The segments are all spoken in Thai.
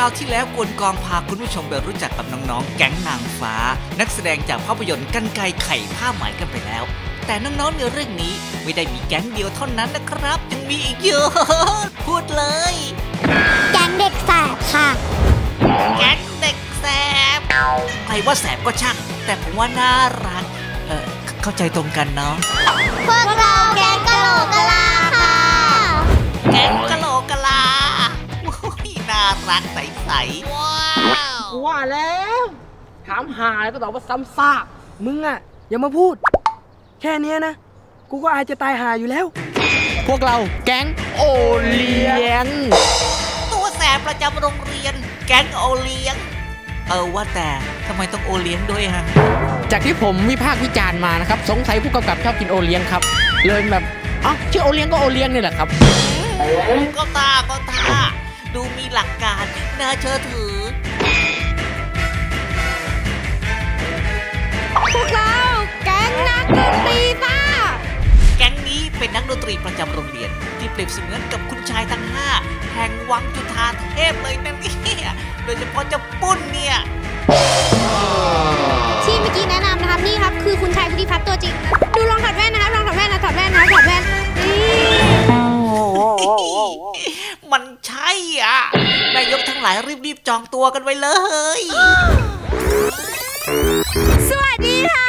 ราวที่แล้วกวนกองพาคุณผู้ชมไปรู้จักกับน้องๆ แก๊งนางฟ้า นักแสดงจากภาพยนตร์กันไกรไข่ผ้าไหมกันไปแล้ว แต่น้องๆในเรื่องนี้ไม่ได้มีแก๊งเดียวเท่านั้นนะครับ ยังมีอีกเยอะพูดเลย แก๊งเด็กแสบค่ะ แก๊งเด็กแสบใครว่าแสบก็ช่าง แต่ผมว่าน่ารัก เออเข้าใจตรงกันเนาะพวกเราแก๊งกะโหลกกะลา ว่าแล้ว ถามหาแล้วก็ตอบว่าซ้ำซากมึงอะอย่ามาพูด แค่เนี้ยนะ กูก็อายจะตายหาอยู่แล้ว พวกเราแก๊งโอเลี้ยง ตัวแสบประจำโรงเรียน แก๊งโอเลี้ยง เออว่าแต่ทำไมต้องโอเลี้ยงด้วยฮะ จากที่ผมวิพากษ์วิจารณ์มานะครับ สงสัยผู้กำกับชอบกินโอเลี้ยงครับ เลยแบบเอ๋อชื่อโอเลี้ยงก็โอเลี้ยงนี่แหละครับ ก็ตาก็ตาดูมีหลักการน่าเชื่อถือ รีประจำโรงเรียน ที่เปรียบเสมือนกับคุณชายทั้งห้าแห่งวังจุฑาเทพเลยนะเนี่ยโดยเฉพาะเจ้าปุ้นเนี่ยที่เมื่อกี้แนะนำนะครับนี่ครับคือคุณชายพุทธิพัฒน์ตัวจริงนะดูลองถอดแว่นนะครับลองถอดแว่นนะถอดแว่นนะถอดแว่นนี่มันใช่อะนายกทั้งหลายรีบๆจองตัวกันไว้เลย สวัสดีค่ะ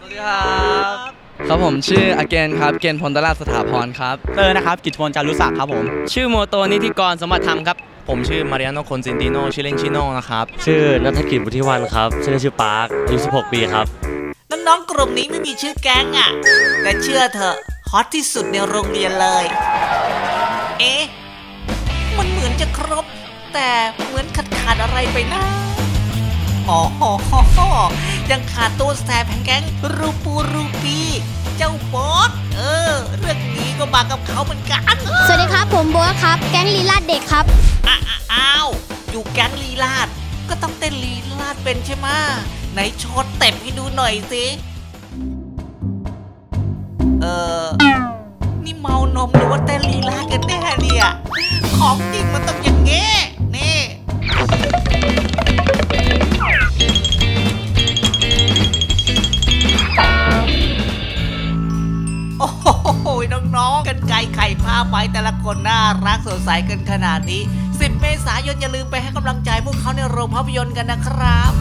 สวัสดีครับ ครับผมชื่ออเกนครับ เกณฑ์พลตลาดสถาพรครับ เตอร์นะครับ กิจพลจารุศักดิ์ครับผม ชื่อโมโตนิธิกรสมบัติธรรมครับ ผมชื่อมาริอาโนคอนซินติโนชื่อเล่นชิโนนะครับ ชื่อนัฐกิจวุฒิวันครับ ชื่อเล่นชื่อปาร์คอายุ16 ปีครับ น้องๆกลุ่มนี้ไม่มีชื่อแก๊งอะ แต่เชื่อเถอะฮอตที่สุดในโรงเรียนเลย เอ๊ะ มันเหมือนจะครบ แต่เหมือนขาดขาดๆอะไรไปนะ อ๋อยังขาดตัวแสบแห่งแก๊งรูปูรูปี เจ้าบอสเออ เรื่องนี้ก็มากับเขาเหมือนกัน สวัสดีครับ ผมโบ๊ทครับ แก๊งลีลาดเด็กครับอะอะอ้าว อยู่แก๊งลีลาด ก็ต้องเต้นลีลาดเป็นใช่ไหมะไหนโชว์เต็มให้ดูหน่อยสิ น้องๆ กันไก่ไข่ผ้าไหมแต่ละคนน่ารักสดใสกันขนาดนี้ 10 เมษายนอย่าลืมไปให้กำลังใจพวกเขาในโรงภาพยนตร์กันนะครับ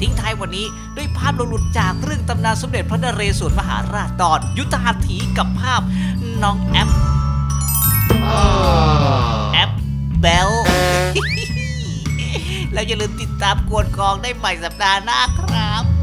ทิ้งท้ายวันนี้ด้วยภาพหลุดๆจากเรื่องตำนานสมเด็จพระนเรศวรมหาราชตอนยุทธหัตถีกับภาพน้องแอปแอปเบลแล้วอย่าลืมติดตามกวนกองได้ใหม่สัปดาห์หน้าครับ